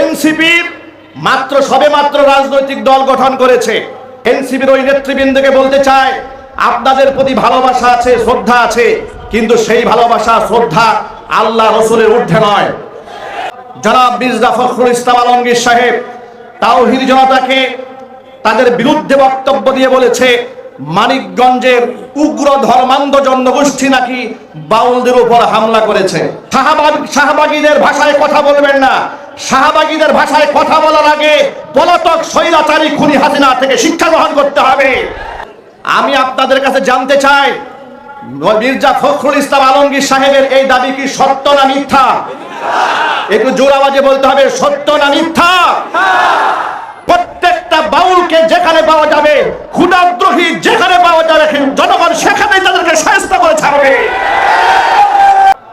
এনসিপির মাত্র সবে মাত্র রাজনৈতিক দল গঠন করেছে। এনসিপির ওই নেতৃবৃন্দকে বলতে চায় আপনাদের প্রতি ভালোবাসা আছে, শ্রদ্ধা আছে, কিন্তু সেই ভালোবাসা, শ্রদ্ধা আল্লাহ রসুলের ঊর্ধ্বে নয়। জনাব মির্জা ফখরুল ইসলাম আলমগীর সাহেব তাওহিদ জনতাকে তাদের বিরুদ্ধে বক্তব্য দিয়ে বলেছে, মানিকগঞ্জের উগ্র ধর্মান্ধ জনগোষ্ঠী নাকি বাউলদের উপর হামলা করেছে। শাহবাগ শাহবাগীদের ভাষায় কথা বলবেন না। শাহবাগীদের ভাষায় কথা বলার আগে পলাতক স্বৈরাচারী খুনি হাসিনা থেকে শিক্ষা গ্রহণ করতে হবে। আমি আপনাদের কাছে জানতে চাই, মির্জা ফখরুল ইসলাম আলমগীর সাহেবের এই দাবি কি সত্য না মিথ্যা? একটু জোর আওয়াজে বলতে হবে, সত্য না মিথ্যা? প্রত্যেকটা বাউলকে যেখানে পাওয়া যাবে ক্ষুদাদ্রোহী যেখানে পাওয়া যাবে জনগণ সেখানে তাদেরকে সাহায্য করে ছাড়বে।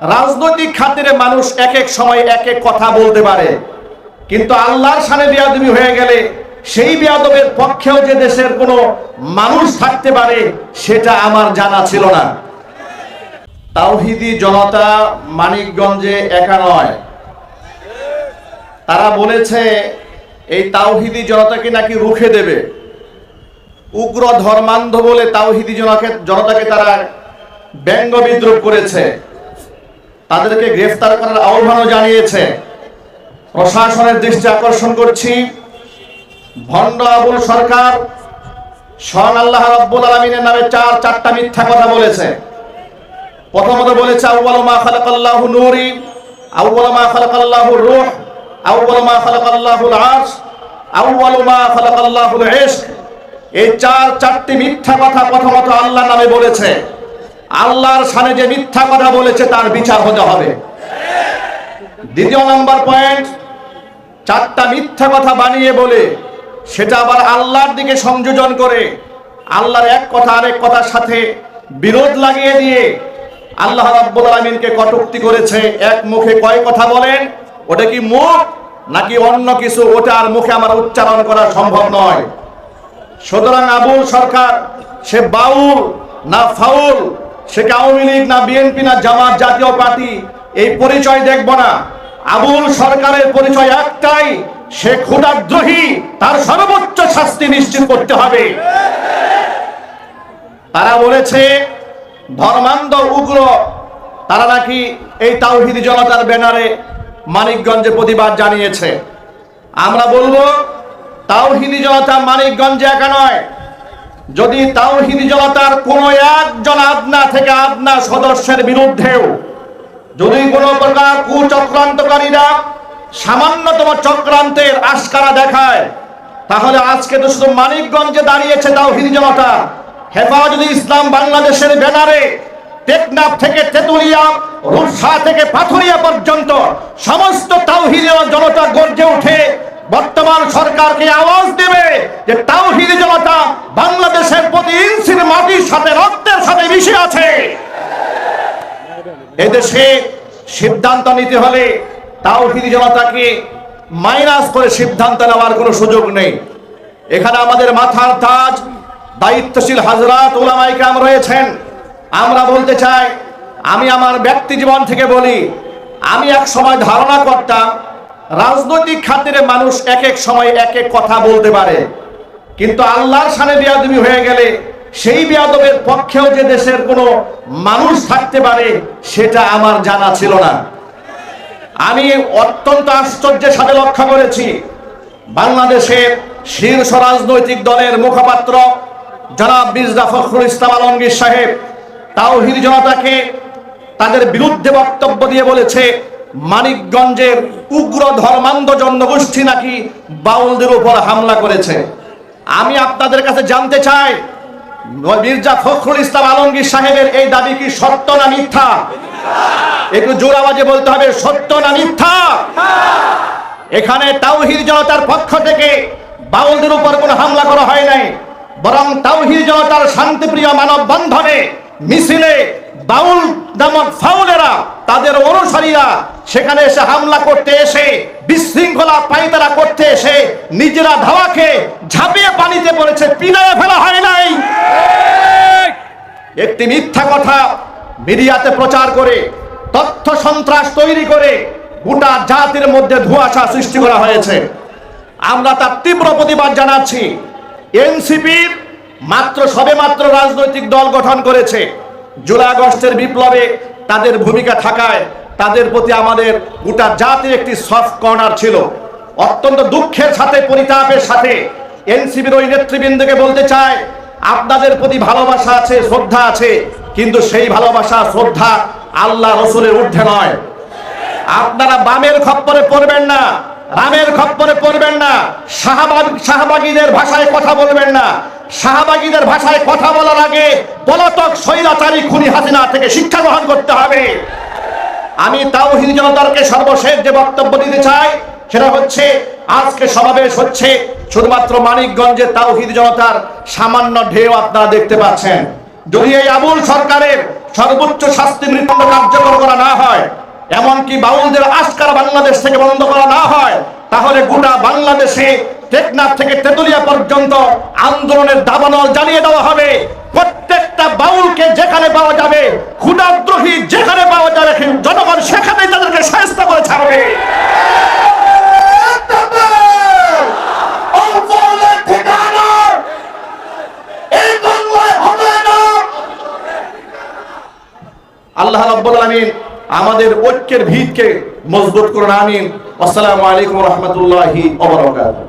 রাজনৈতিক খাতিরে মানুষ এক এক সময় এক এক কথা বলতে পারে। কিন্তু আল্লাহর সানে বিয়াদবি হয়ে গেলে সেই বিয়াদবের পক্ষেও যে দেশের কোনো মানুষ থাকতে পারে, সেটা আমার জানা ছিল না। তাওহিদি জনতা মানিকগঞ্জে একা নয়। তারা বলেছে, এই তাওহিদি জনতাকে নাকি রুখে দেবে। উগ্র ধর্মান্ধ বলে তাওহিদি জনকে জনতাকে তারা ব্যঙ্গ বিদ্রুপ করেছে। তাদেরকে গ্রেফতার করার আহ্বানও জানিয়েছে। প্রশাসনের দৃষ্টি আকর্ষণ করছি। ভণ্ড আবুল সরকার স্বয়ং আল্লাহ রব্বুল আলমিনের নামে চার, চারটা মিথ্যা কথা বলেছে। প্রথমত বলেছে আউ্বাল মা খালাকাল্লাহু নূরি আউ্বাল মা খালাকাল্লাহু রূহ আউ্বাল মা খালাকাল্লাহুল আরশ আউ্বাল মা খালাকাল্লাহুল ইশক। এই চার, চারটি মিথ্যা কথা প্রথমত আল্লাহ নামে বলেছে। আল্লাহর সামনে যে মিথ্যা কথা বলেছে, তার বিচার হতে হবে। দ্বিতীয় নাম্বার পয়েন্ট, চারটা মিথ্যা কথা বানিয়ে বলে, সেটা আবার আল্লাহর দিকে সংযোজন করে। আল্লাহর এক কথা আরেক কথার সাথে বিরোধ লাগিয়ে দিয়ে আল্লাহ রাব্বুল আলামিনকে কটূক্তি করেছে। এক মুখে কয় কথা বলেন, ওটা কি মুখ, নাকি অন্য কিছু? ওটা আর মুখে আমার উচ্চারণ করা সম্ভব নয়। সুতরাং আবুল সরকার, সে বাউল না ফাউল সে আওয়ামী লীগ না বিএনপি না জামাত জাতীয় পার্টি? এই পরিচয় দেখব না। আবুল সরকারের পরিচয় একটাই, সে ক্ষুদাদ্রোহী তার সর্বোচ্চ শাস্তি নিশ্চিত করতে হবে। তারা বলেছে, ধর্মান্ধ উগ্র, তারা নাকি এই তাওহিদি জনতার ব্যানারে মানিকগঞ্জে প্রতিবাদ জানিয়েছে। আমরা বলব, তাওহিদি জনতা মানিকগঞ্জে একা নয়। যদি তাওহিদি জনতার কোন একজন থেকে আদনা সদস্যের বিরুদ্ধেও যদি কোনো প্রকার কুচক্রান্তকারীরা সামান্যতম চক্রান্তের আশকারা দেখায়, তাহলে আজকে তো শুধু মানিকগঞ্জে দাঁড়িয়েছে তাওহিদি জনতা। হেফাজত ইসলাম বাংলাদেশের ব্যানারে টেকনাফ থেকে তেতুলিয়া, রূপসা থেকে পাথুরিয়া পর্যন্ত সমস্ত তাওহিদি জনতা গর্জে উঠে বর্তমান সরকারকে আওয়াজ দেবে যে তাওহিদি জনতা বাংলাদেশের প্রতি ইঞ্চির মাটির সাথে, রক্তের সাথে মিশে আছে। এদেশে সিদ্ধান্ত নিতে হলে তাওহিদি জনতাকে মাইনাস করে সিদ্ধান্ত নেওয়ার কোনো সুযোগ নেই। এখানে আমাদের মাথার তাজ, দায়িত্বশীল হাজরাত ওলামাই কাম রয়েছেন। আমরা বলতে চাই, আমি আমার ব্যক্তি জীবন থেকে বলি, আমি এক সময় ধারণা করতাম রাজনৈতিক খাতিরে মানুষ এক এক সময় এক এক কথা বলতে পারে। কিন্তু আল্লাহর সানে বিয়াদবি হয়ে গেলে সেই বিয়াদবের পক্ষেও যে দেশের কোনো মানুষ থাকতে পারে, সেটা আমার জানা ছিল না। আমি অত্যন্ত আশ্চর্যের সাথে লক্ষ্য করেছি, বাংলাদেশের শীর্ষ রাজনৈতিক দলের মুখপাত্র জনাব মির্জা ফখরুল ইসলাম আলমগীর সাহেব, তাওহিদ জনতাকে তাদের বিরুদ্ধে বক্তব্য দিয়ে বলেছে মানিকগঞ্জের উগ্র ধর্মান্ধ জনগোষ্ঠী নাকি বাউলদের উপর হামলা করেছে? আমি আপনাদের কাছে জানতে চাই, মির্জা ফখরুল ইসলাম আলমগীর সাহেবের এই দাবি কি সত্য না মিথ্যা? একটু জোর আওয়াজে বলতে হবে, সত্য না মিথ্যা? এখানে তাওহিদ জনতার পক্ষ থেকে বাউলদের উপর কোনো হামলা করা হয় নাই, বরং তাওহিদ জনতার শান্তিপ্রিয় মানব বন্ধনে মিছিলে বাউল নামক ফাউলেরা তাদের অনুসারীরা সেখানে এসে হামলা করতে এসে, বিশৃঙ্খলা পাইতারা করতে এসে, নিজেরা ধাওয়াকে ঝাঁপিয়ে পানিতে পড়েছে, পিনায় ফেলা হয় নাই। একটি মিথ্যা কথা মিডিয়াতে প্রচার করে, তথ্য সন্ত্রাস তৈরি করে গোটা জাতির মধ্যে ধোঁয়াশা সৃষ্টি করা হয়েছে। আমরা তার তীব্র প্রতিবাদ জানাচ্ছি। এনসিপির মাত্র সবেমাত্র রাজনৈতিক দল গঠন করেছে। জুলাই আগস্টের বিপ্লবে তাদের ভূমিকা থাকায় তাদের প্রতি আমাদের গোটা জাতির একটি সফট কর্নার ছিল। অত্যন্ত দুঃখের সাথে, পরিতাপের সাথে এনসিবির ওই নেতৃবৃন্দকে বলতে চায় আপনাদের প্রতি ভালোবাসা আছে, শ্রদ্ধা আছে, কিন্তু সেই ভালোবাসা, শ্রদ্ধা আল্লাহ রসুলের ঊর্ধ্বে নয়। আপনারা বামের খপ্পরে পড়বেন না রামের খপ্পরে পড়বেন না, শাহবাগ শাহবাগীদের ভাষায় কথা বলবেন না। শাহবাগীদের ভাষায় কথা বলার আগে পলাতক স্বৈরাচারী খুনি হাসিনা থেকে শিক্ষা গ্রহণ করতে হবে। আমি তাওহিদ জনতাকে সর্বশেষ যে বক্তব্য দিতে চাই, সেটা হচ্ছে, আজকে সমাবেশ হচ্ছে শুধুমাত্র মানিকগঞ্জে তাওহিদ জনতার সামান্য ঢেউ আপনারা দেখতে পাচ্ছেন। যদি এই আবুল সরকারের সর্বোচ্চ শাস্তি মৃত্যুদণ্ড কার্যকর করা না হয়, এমনকি বাউলদের আস্কার বাংলাদেশ থেকে বন্ধ করা না হয়, তাহলে গোটা বাংলাদেশে টেকনাফ থেকে তেতুলিয়া পর্যন্ত আন্দোলনের দাবানল জ্বালিয়ে দেওয়া হবে। প্রত্যেকটা বাউলকে যেখানে পাওয়া যাবে ক্ষুদাদ্রোহী যেখানে পাওয়া যাবে জনগণ সেখানে তাদেরকে সাহায্য করে ছাড়বে। আল্লাহ রাব্বুল আলামিন আমাদের ঐক্যের ভিতকে মজবুত করুন আমিন। আসসালামু আলাইকুম রহমতুল্লাহি ওয়া বারাকাতুহু।